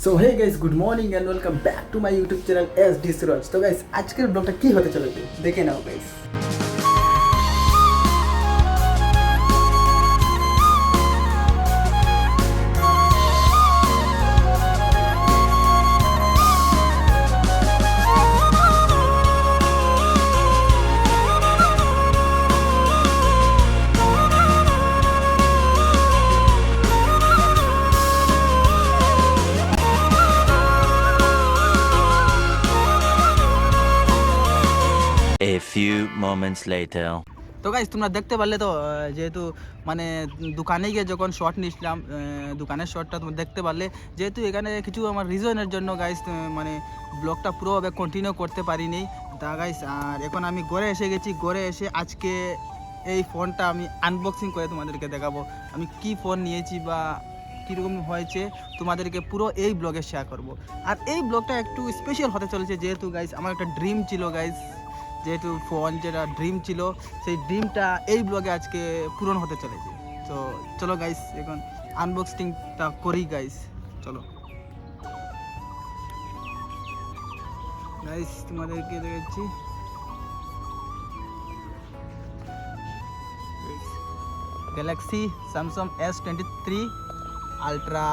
So hey guys good morning and welcome back to my YouTube channel S D তো guys আজকের ব্লগটা কি হতে চলেছে? দেখে নাও গাইস few moments later. তো গাইজ তোমরা দেখতে পারলে তো যেহেতু মানে দোকানে গিয়ে যখন শর্ট নিয়েছিলাম দোকানের শর্টটা তোমরা দেখতে পারলে, যেহেতু এখানে কিছু আমার রিজনের জন্য গাইজ মানে ব্লগটা পুরোভাবে কন্টিনিউ করতে পারিনি। তা গাইজ আর এখন আমি ঘরে এসে গেছি, ঘরে এসে আজকে এই ফোনটা আমি আনবক্সিং করে তোমাদেরকে দেখাবো। আমি কি ফোন নিয়েছি বা কীরকম হয়েছে, তোমাদেরকে পুরো এই ব্লগে শেয়ার করব। আর এই ব্লগটা একটু স্পেশাল হতে চলেছে, যেহেতু গাইজ আমার একটা ড্রিম ছিল গাইজ যেহেতু ফোন যেটা ড্রিম ছিল, সেই ড্রিমটা এই ব্লগে আজকে পূরণ হতে চলেছে। তো চলো গাইস এখন আনবক্সিংটা করি গাইস চলো। গাইস তোমাদেরকে দেখেছি Galaxy Samsung S twenty three ultra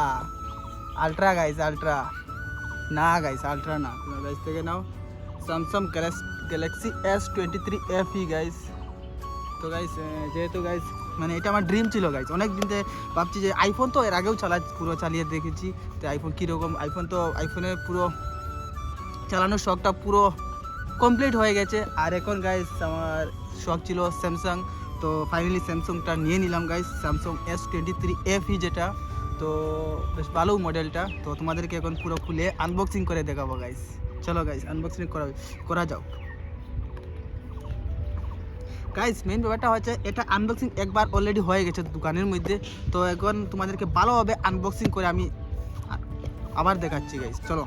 ultra guys ultra না গাইস আলট্রা না। তোমরা গাইস থেকে নাও। Samsung Galaxy S twenty three F E guys তো গাইস যেহেতু গাইস মানে এটা আমার ড্রিম ছিল গাইস অনেক দিন থেকে ভাবছি যে আইফোন তো এর আগেও চালা পুরো চালিয়ে দেখেছি। তো আইফোন কীরকম আইফোন তো আইফোনে পুরো চালানোর শখটা পুরো কমপ্লিট হয়ে গেছে। আর এখন গাইস আমার শখ ছিল স্যামসাং তো ফাইনালি স্যামসাংটা নিয়ে নিলাম guys Samsung S twenty three F E যেটা। তো বেশ ভালো মডেলটা তো তোমাদেরকে এখন পুরো খুলে আনবক্সিং করে দেখাবো গাইস চলো গাইস আনবক্সিং করা করা যাও গাইস মেন ব্যাপারটা হচ্ছে, এটা আনবক্সিং একবার অলরেডি হয়ে গেছে দোকানের মধ্যে। তো এখন তোমাদেরকে ভালোভাবে আনবক্সিং করে আমি আবার দেখাচ্ছি গাইস চলো।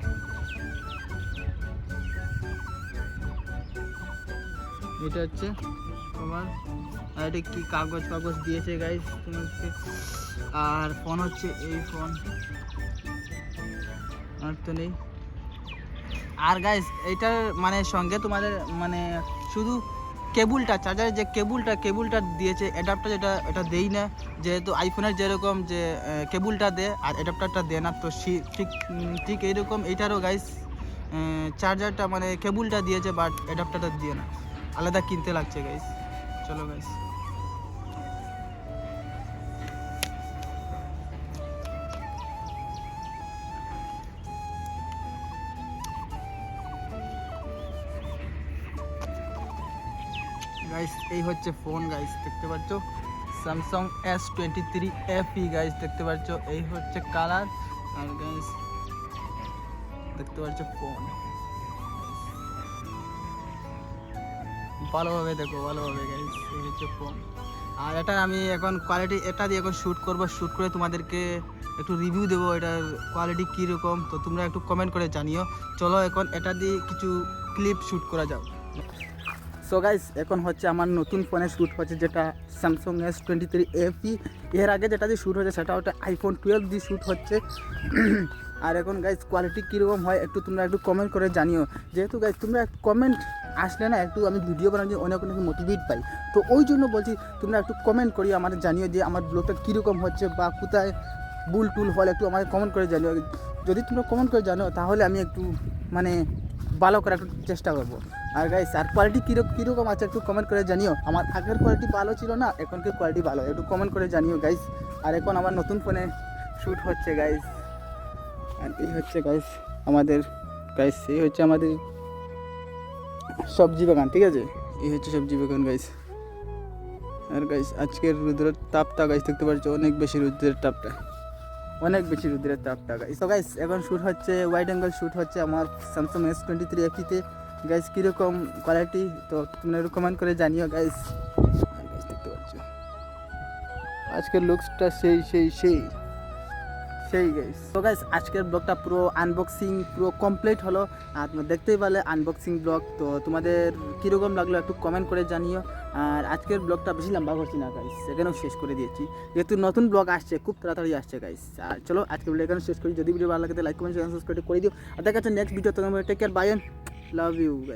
এটা হচ্ছে তোমার, আর এটা কি কাগজ কাগজ দিয়েছে গাইস তোমাকে আর ফোন হচ্ছে, এই ফোন আর তো নেই। আর গাইস এটার মানে সঙ্গে তোমাদের মানে শুধু কেবলটা চার্জারের যে কেবলটা কেবলটা দিয়েছে অ্যাডাপ্টার যেটা, এটা দেই না। যেহেতু আইফোনের যেরকম যে কেবলটা দেয় আর অ্যাডাপ্টারটা দেয় না, তো ঠিক ঠিক এইরকম এইটারও গাইস চার্জারটা মানে কেবলটা দিয়েছে বাট অ্যাডাপ্টারটা দিয়ে না। আলাদা কিনতে লাগছে গাইস চলো গাইস গাইস এই হচ্ছে ফোন গাইস দেখতে পাচ্ছ? Samsung S twenty three F E guys দেখতে পাচ্ছ? এই হচ্ছে কালার আর গাইস দেখতে পাচ্ছ ফোন ভালোভাবে দেখো, ভালোভাবে গাইস এই হচ্ছে ফোন আর এটা আমি এখন কোয়ালিটি এটা দিয়ে এখন শ্যুট করব শ্যুট করে তোমাদেরকে একটু রিভিউ দেবো এটার কোয়ালিটি কীরকম। তো তোমরা একটু কমেন্ট করে জানিও। চলো এখন এটা দিয়ে কিছু ক্লিপ শ্যুট করা যাও সো গাইস এখন হচ্ছে আমার নতুন ফোনে শ্যুট হচ্ছে যেটা Samsung S twenty three FE এর আগে যেটা দিয়ে শ্যুট হচ্ছে সেটা ওটা আইফোন টুয়েলভ দিয়ে শ্যুট হচ্ছে। আর এখন গাইস কোয়ালিটি কীরকম হয় একটু তোমরা একটু কমেন্ট করে জানিও। যেহেতু গাইস তোমরা কমেন্ট আসলে না, একটু আমি ভিডিও বানাতে অনেক অনেক মোটিভেট পাই। তো ওই জন্য বলছি, তোমরা একটু কমেন্ট করি আমার জানিও যে আমার ব্লগটা কীরকম হচ্ছে বা কোথায় বুল টুল হল একটু আমাকে কমেন্ট করে জানিও। যদি তোমরা কমেন্ট করে জানো, তাহলে আমি একটু মানে ভালো করে একটু চেষ্টা করব। আর গাইস আর কোয়ালিটি কীরকম কীরকম আছে একটু কমেন্ট করে জানিও। আমার আগের কোয়ালিটি ভালো ছিল না, এখনকার কোয়ালিটি ভালো। একটু কমেন্ট করে জানিও গাইস আর এখন আমার নতুন ফোনে শ্যুট হচ্ছে গাইস আর এই হচ্ছে গাইস আমাদের গাইস এই হচ্ছে আমাদের সবজি বাগান, ঠিক আছে? এই হচ্ছে সবজি বাগান গাইস আর গাইস আজকের রুদ্রের তাপটা গাইস দেখতে পাচ্ছ, অনেক বেশি রুদ্রের তাপটা। অনেক বেশি রুদ্রের তাপটা গাইস তো গাইস এখন শ্যুট হচ্ছে ওয়াইড অ্যাঙ্গেল শ্যুট হচ্ছে আমার স্যামসাং এস টোয়েন্টি থ্রি এফিতে গাইস কীরকম কোয়ালিটি তো তোমরা কমেন্ট করে জানিও গাইস দেখতে পাচ্ছ? আজকের লুকসটা সেই সেই সেই। সেই গাইস তো গাইস আজকের ব্লগটা পুরো আনবক্সিং পুরো কমপ্লিট হলো। আর তোমরা দেখতেই পারলে আনবক্সিং ব্লগ তো তোমাদের কীরকম লাগল একটু কমেন্ট করে জানিও। আর আজকের ব্লগটা বেশি লম্বা করছি না গাইস এখানেও শেষ করে দিয়েছি। যেহেতু নতুন ব্লগ আসছে, খুব তাড়াতাড়ি আসছে গাইস আর চলো, আজকের ব্লগ এখানে শেষ করি। যদি ভিডিও ভালো লাগে লাইক কমেন্ট সাবস্ক্রাইব করে দিও। আর দেখা যাচ্ছে নেক্সট ভিডিও তোমার take care bye love you guys